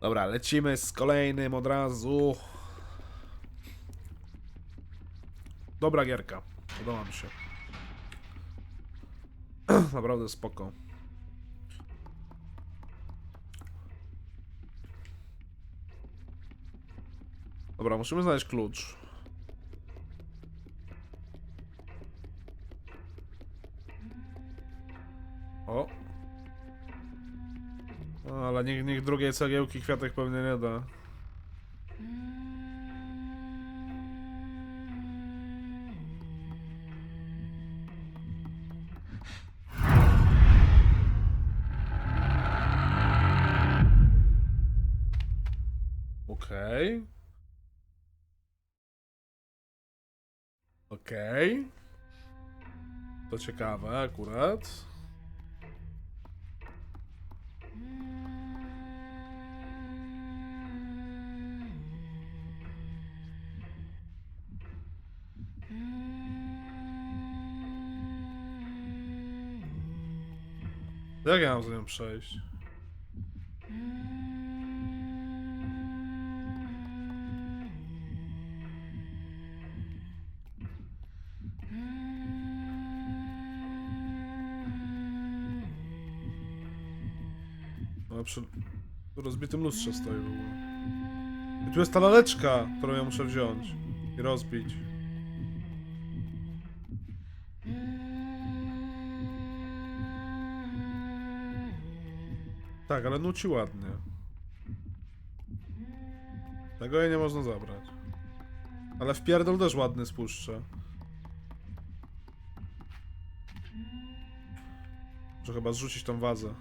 Dobra, lecimy z kolejnym od razu. Dobra gierka. Podoba mi się. Naprawdę spoko. Dobra, musimy znaleźć klucz. Ale niech, niech drugiej cegiełki kwiatek pewnie nie da. Okej. Okej. To ciekawe akurat. Jak ja mam za nią przejść? No, przy rozbitym lustrze stoi w ogóle. I tu jest ta laleczka, którą ja muszę wziąć i rozbić. Tak, ale nuci ładnie. Tego jej nie można zabrać. Ale w pierdol też ładny spuszcza. Muszę chyba zrzucić tą wazę.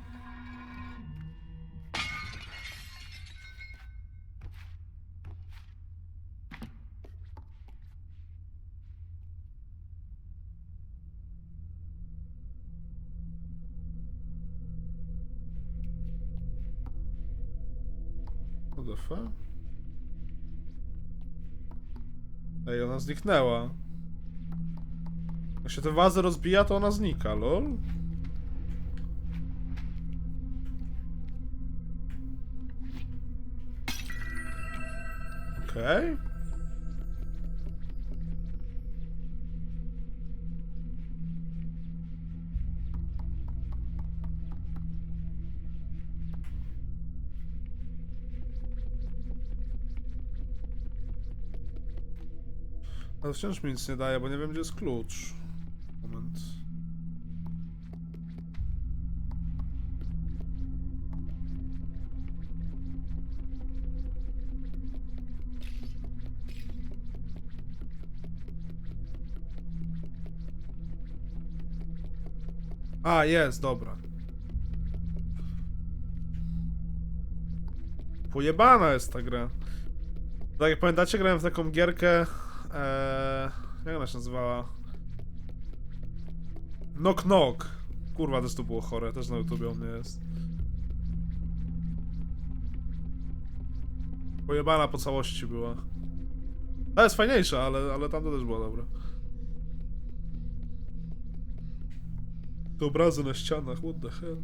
Ej, ona zniknęła. Jak się te wazy rozbija, to ona znika, lol. Okej. Ale wciąż mi nic nie daje, bo nie wiem, gdzie jest klucz. Moment. A, jest, dobra. Pojebana jest ta gra. Tak jak pamiętacie, grałem w taką gierkę. Eee, jak ona się nazywała? Knock Knock. Kurwa, też to było chore, też na YouTubie u mnie jest. Pojebana po całości była. Ta jest fajniejsza, ale, ale tamta też była dobra. Te obrazy na ścianach, what the hell.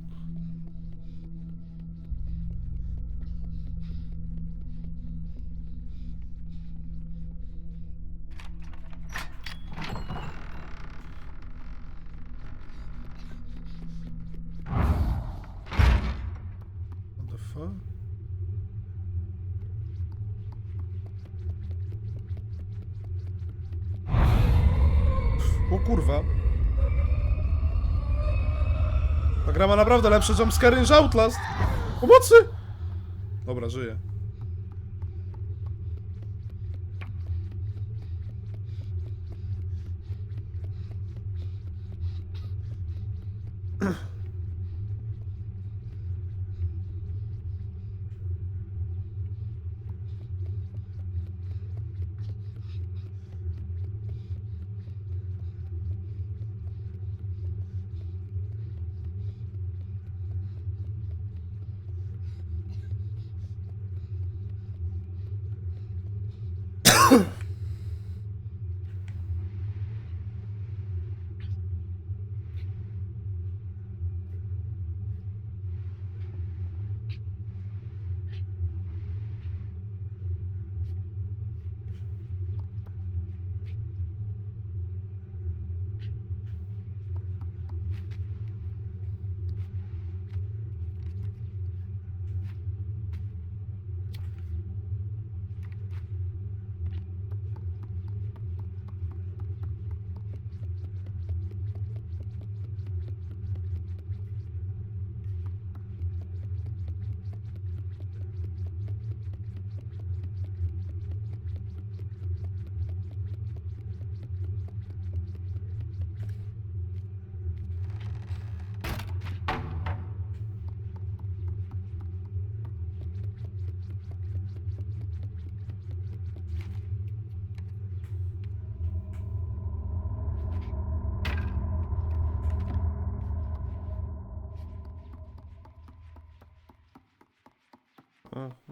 Naprawdę lepsze jumpscary niż Outlast. Pomocy! Dobra, żyję.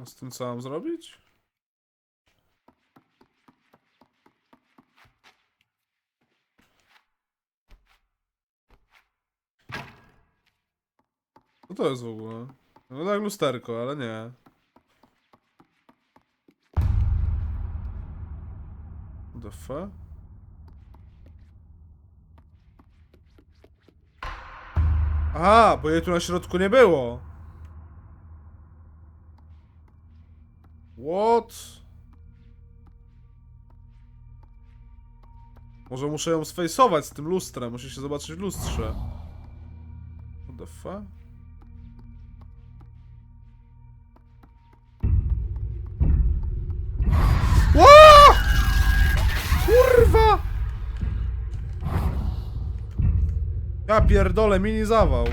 A z tym co mam zrobić? Co to jest w ogóle? No tak lusterko, ale nie. The fuck? Bo jej tu na środku nie było. What? Może muszę ją sfejsować z tym lustrem, muszę się zobaczyć w lustrze. What the fuck? Ła! Kurwa! Ja pierdolę, mini zawał.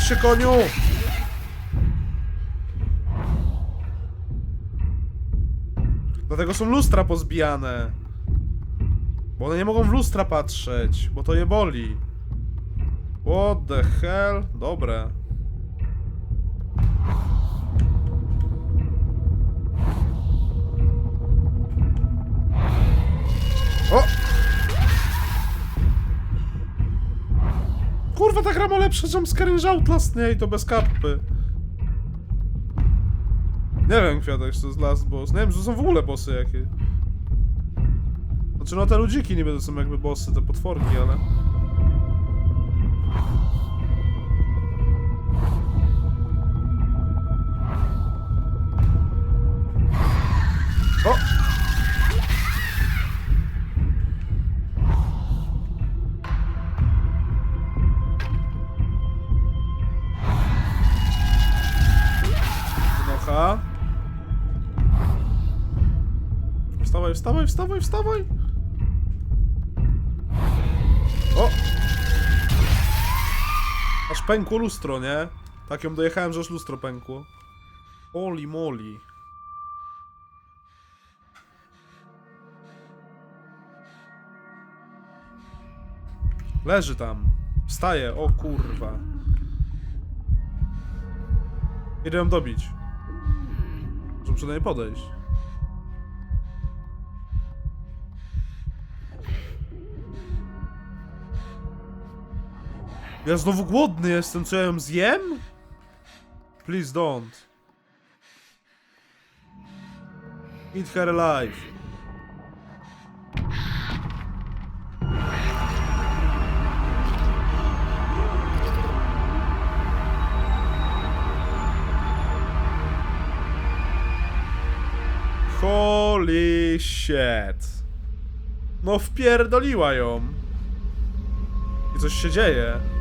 Pal się koniu! Dlatego są lustra pozbijane. Bo one nie mogą w lustra patrzeć, bo to je boli. What the hell? Dobre. O! Kurwa, ta gra ma lepsze jumpscare Outlast, nie? I to bez kapy. Nie wiem, Kwiatek, czy to jest last boss. Nie wiem, czy to są w ogóle bossy jakie. Znaczy, no te ludziki niby to są jakby bossy, te potworki, ale... Wstawaj, wstawaj, wstawaj! O! Aż pękło lustro, nie? Tak ją dojechałem, że aż lustro pękło. Oli moli. Leży tam. Wstaje, o kurwa. Idę ją dobić. Muszę przynajmniej podejść. Ja znowu głodny jestem, co ja ją zjem? Please don't. Eat her alive. Holy shit. No wpierdoliła ją. I coś się dzieje.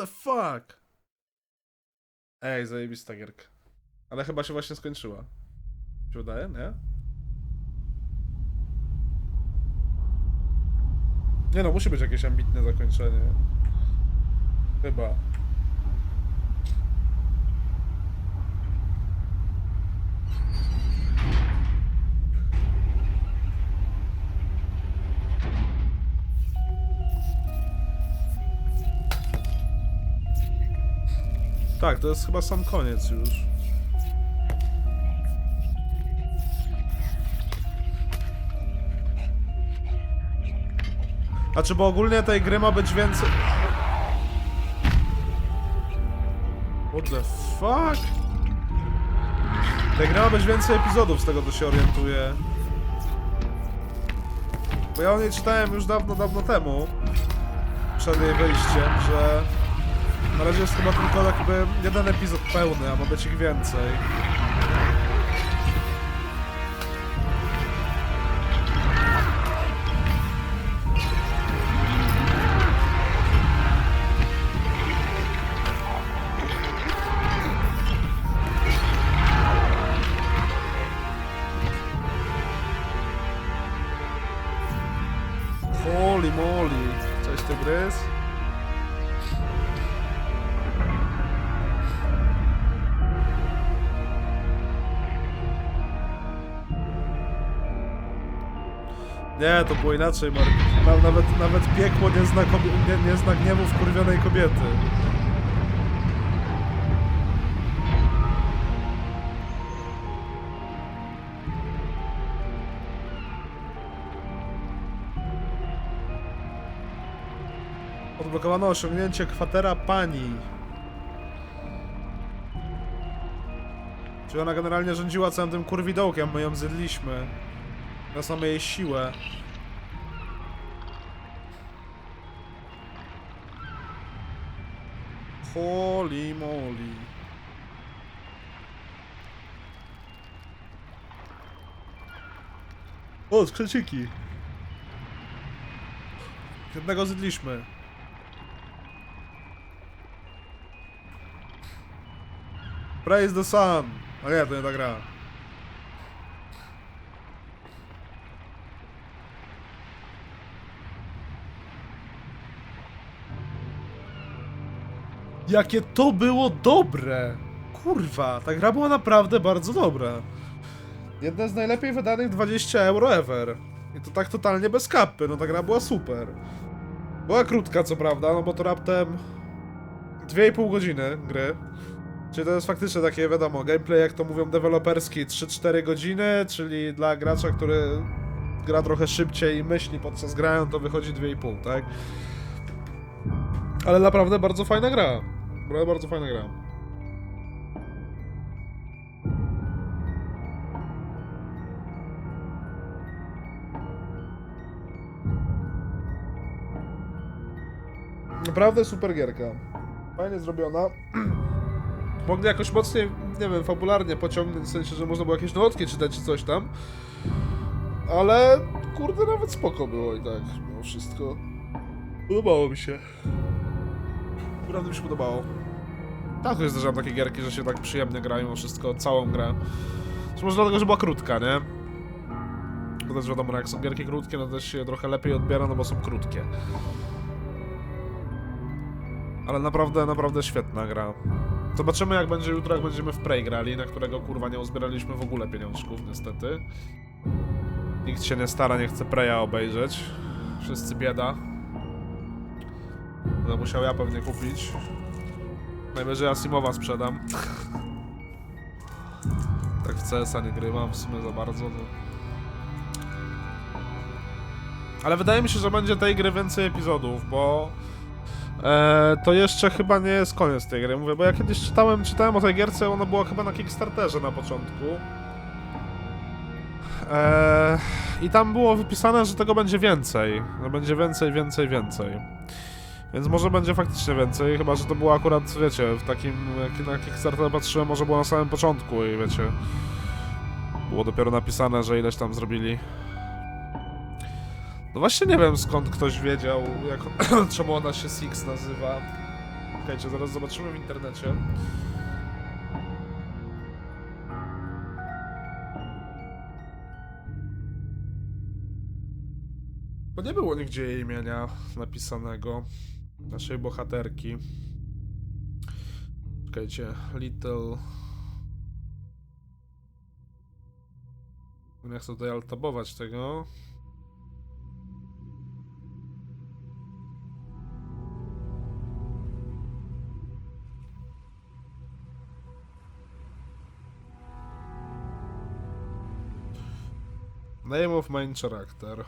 The fuck? Ej, zajebista gierka. Ale chyba się właśnie skończyła. Się wydaje, nie? Nie no, musi być jakieś ambitne zakończenie. Chyba. Tak, to jest chyba sam koniec już. A czy bo ogólnie tej gry ma być więcej... What the fuck? Tej gry ma być więcej epizodów, z tego to się orientuję. Bo ja o niej czytałem już dawno, dawno temu. Przed jej wyjściem, że... Na razie jest chyba tylko jakby jeden epizod pełny, a ma być ich więcej. Nie, to było inaczej, Mark. Na, nawet, nawet piekło nie zna, nie, nie zna gniewu wkurwionej kobiety. Odblokowano osiągnięcie kwatera pani. Czyli ona generalnie rządziła całym tym kurwidołkiem, my ją zjedliśmy. Teraz mamy jej siłę. Holy moly. O, skrzeciki. Jednego zjedliśmy. Praise the sun. A nie, to nie ta gra. Jakie to było dobre! Kurwa, ta gra była naprawdę bardzo dobra. Jedna z najlepiej wydanych 20 euro ever. I to tak totalnie bez kapy, no ta gra była super. Była krótka co prawda, no bo to raptem 2,5 godziny gry. Czyli to jest faktycznie takie, wiadomo, gameplay jak to mówią deweloperski 3-4 godziny, czyli dla gracza, który gra trochę szybciej i myśli podczas grają, to wychodzi 2,5, tak? Ale naprawdę bardzo fajna gra. Bardzo fajna gra. Naprawdę super gierka. Fajnie zrobiona. Mogli jakoś mocniej, nie wiem, fabularnie pociągnąć, w sensie, że można było jakieś notki czytać czy coś tam. Ale kurde, nawet spoko było i tak, mimo wszystko. Podobało mi się. Naprawdę mi się podobało. Tak, to jest zdarzałem takie gierki, że się tak przyjemnie gra mimo wszystko, całą grę. Czy może dlatego, że była krótka, nie? Bo też wiadomo, jak są gierki krótkie, no też się trochę lepiej odbiera, no bo są krótkie. Ale naprawdę, naprawdę świetna gra. Zobaczymy jak będzie jutro, jak będziemy w Prey grali, na którego kurwa nie uzbieraliśmy w ogóle pieniążków, niestety. Nikt się nie stara, nie chce Preya obejrzeć. Wszyscy bieda. Będę musiał ja pewnie kupić. Najwyżej Asimowa sprzedam. tak w CS-a nie grywam w sumie za bardzo. No. Ale wydaje mi się, że będzie tej gry więcej epizodów, bo e, to jeszcze chyba nie jest koniec tej gry. Mówię, bo ja kiedyś czytałem, czytałem o tej gierce, ona była chyba na Kickstarterze na początku. E, I tam było wypisane, że tego będzie więcej. Że będzie więcej, więcej, więcej. Więc może będzie faktycznie więcej, chyba że to było akurat, wiecie, w takim, jak na Kickstarter patrzyłem, może było na samym początku i wiecie, było dopiero napisane, że ileś tam zrobili. No właśnie nie wiem skąd ktoś wiedział, jak, czemu ona się Six nazywa. Czekajcie, zaraz zobaczymy w internecie. Bo nie było nigdzie jej imienia napisanego. Naszej bohaterki. Czekajcie, Little... Nie chcę tutaj altabować tego. Name of main character.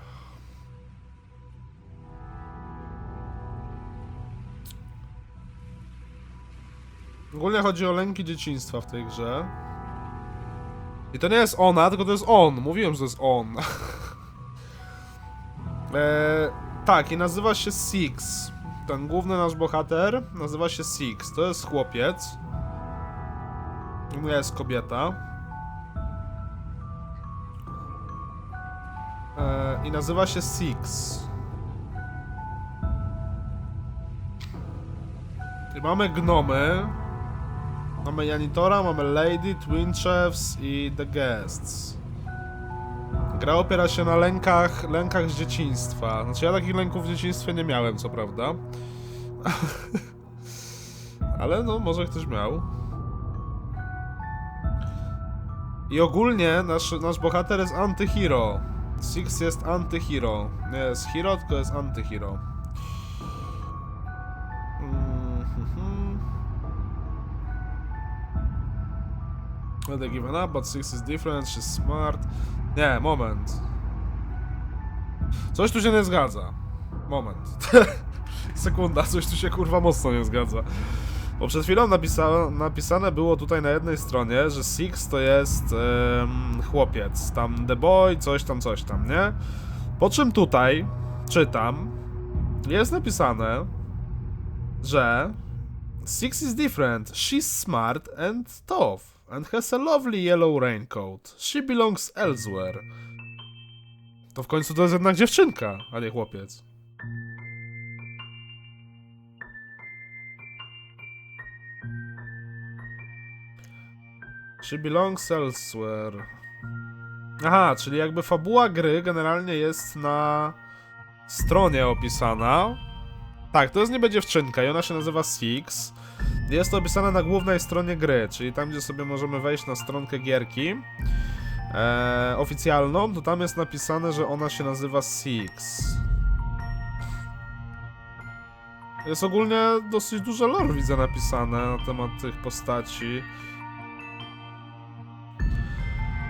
Ogólnie chodzi o lęki dzieciństwa w tej grze. I to nie jest ona, tylko to jest on. Mówiłem, że to jest on. eee, tak, i nazywa się Six. Ten główny nasz bohater nazywa się Six. To jest chłopiec. U mnie jest kobieta. Eee, I nazywa się Six. I mamy gnomy. Mamy Janitora, mamy Lady, Twin Chefs i The Guests. Gra opiera się na lękach, lękach z dzieciństwa. Znaczy ja takich lęków w dzieciństwie nie miałem, co prawda. Ale no, może ktoś miał. I ogólnie nasz, nasz bohater jest antyhero. Six jest antyhero. Nie jest hero, tylko jest antyhero. They given up, but Six is different, she's smart. Nie, moment. Coś tu się nie zgadza. Moment. Sekunda, coś tu się kurwa mocno nie zgadza. Bo przed chwilą napisa napisane było tutaj na jednej stronie, że Six to jest em, chłopiec. Tam The Boy, coś tam, coś tam, nie? Po czym tutaj czytam, jest napisane, że Six is different. She's smart and tough and has a lovely yellow raincoat. She belongs elsewhere. To w końcu to jest jednak dziewczynka, a nie chłopiec. She belongs elsewhere. Aha, czyli jakby fabuła gry generalnie jest na stronie opisana. Tak, to jest niby dziewczynka i ona się nazywa Six. Jest to opisane na głównej stronie gry, czyli tam, gdzie sobie możemy wejść na stronkę gierki e, oficjalną, to tam jest napisane, że ona się nazywa Six. Jest ogólnie dosyć dużo lore widzę napisane na temat tych postaci.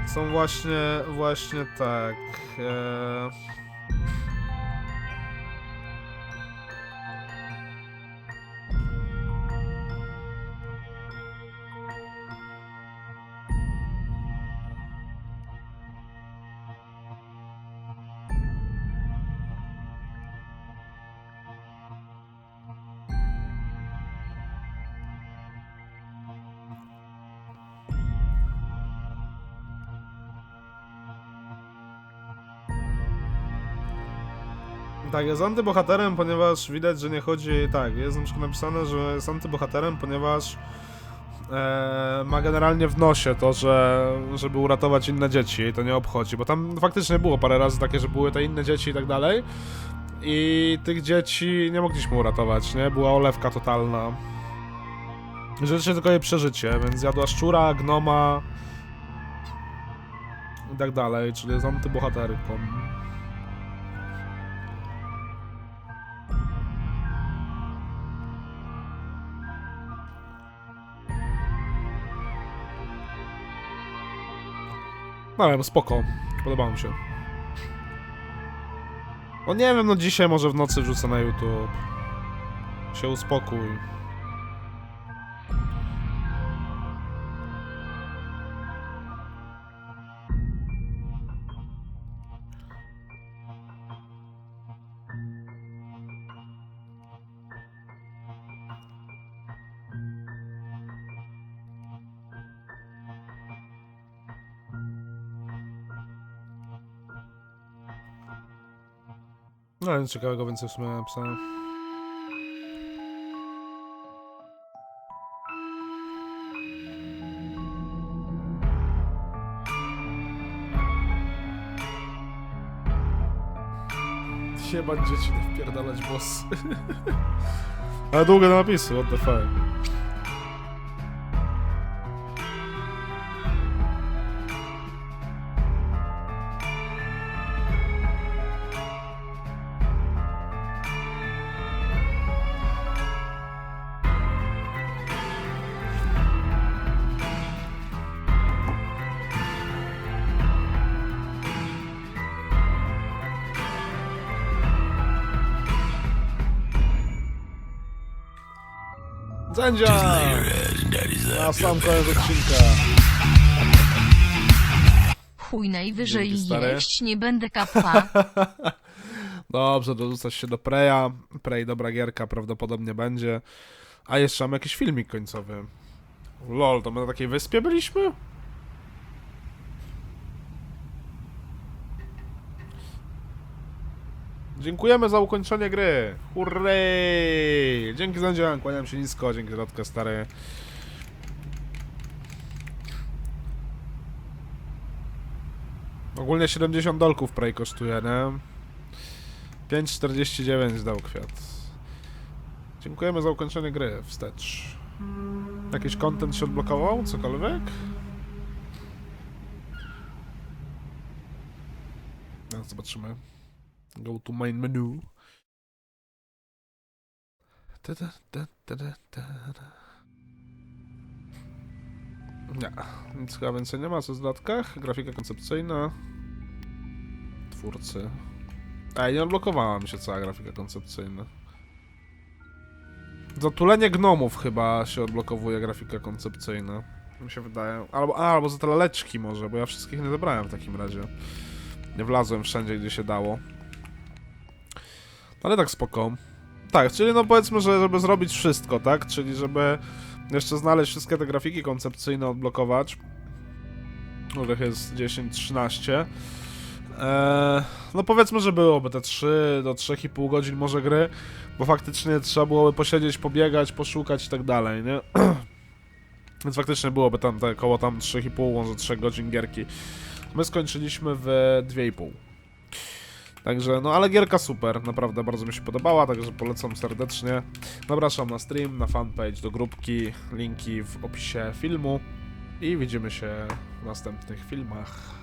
Są właśnie, właśnie tak. E... Tak, jest antybohaterem, ponieważ widać, że nie chodzi. Tak, jest na przykład napisane, że jest antybohaterem, ponieważ e, ma generalnie w nosie to, że żeby uratować inne dzieci, i to nie obchodzi, bo tam faktycznie było parę razy takie, że były te inne dzieci i tak dalej. I tych dzieci nie mogliśmy uratować, nie? Była olewka totalna. Rzeczywiście tylko jej przeżycie, więc jadła szczura, gnoma i tak dalej, czyli jest antybohaterką. No wiem, spoko. Podobało mi się. No nie wiem, no dzisiaj może w nocy wrzucę na YouTube. Się uspokój. No nic ciekawego więcej w sumie napisałem. Jebać dzieci, nie wpierdalać boss. Ale długie napisy, what the fuck. Zędzia! Na sam koniec odcinka. Chuj najwyżej Dzięki, stary. jeść, nie będę kapła. Dobrze, dorzucać się do Preya. Prey dobra gierka prawdopodobnie będzie. A jeszcze mamy jakiś filmik końcowy. Lol, to my na takiej wyspie byliśmy? Dziękujemy za ukończenie gry. Hurray! Dzięki Zandzian, kłaniam się nisko, dzięki Rodka stary. Ogólnie 70 dolków Prey kosztuje, nie? 5,49 dał kwiat. Dziękujemy za ukończenie gry. Wstecz. Jakiś content się odblokował? Cokolwiek? No, zobaczymy. Go to main menu. Ta, ta, ta, ta, ta, ta. Nie, nic chyba więcej nie ma co w dodatkach. Grafika koncepcyjna. Twórcy. Ej, nie odblokowała mi się cała grafika koncepcyjna. Zatulenie gnomów chyba się odblokowuje grafika koncepcyjna. Mi się wydaje. Albo, a, albo za te laleczki może, bo ja wszystkich nie zebrałem w takim razie. Nie wlazłem wszędzie, gdzie się dało. Ale tak spoko. Tak, czyli no powiedzmy, że żeby zrobić wszystko, tak? Czyli żeby jeszcze znaleźć wszystkie te grafiki koncepcyjne, odblokować. Których jest 10-13. Eee, no powiedzmy, że byłoby te 3 do 3,5 godzin może gry, bo faktycznie trzeba byłoby posiedzieć, pobiegać, poszukać i tak dalej, nie? Więc faktycznie byłoby tam te koło tam 3,5, może 3 godzin gierki. My skończyliśmy w 2,5. Także, no ale gierka super, naprawdę bardzo mi się podobała, także polecam serdecznie. Zapraszam na stream, na fanpage, do grupki, linki w opisie filmu i widzimy się w następnych filmach.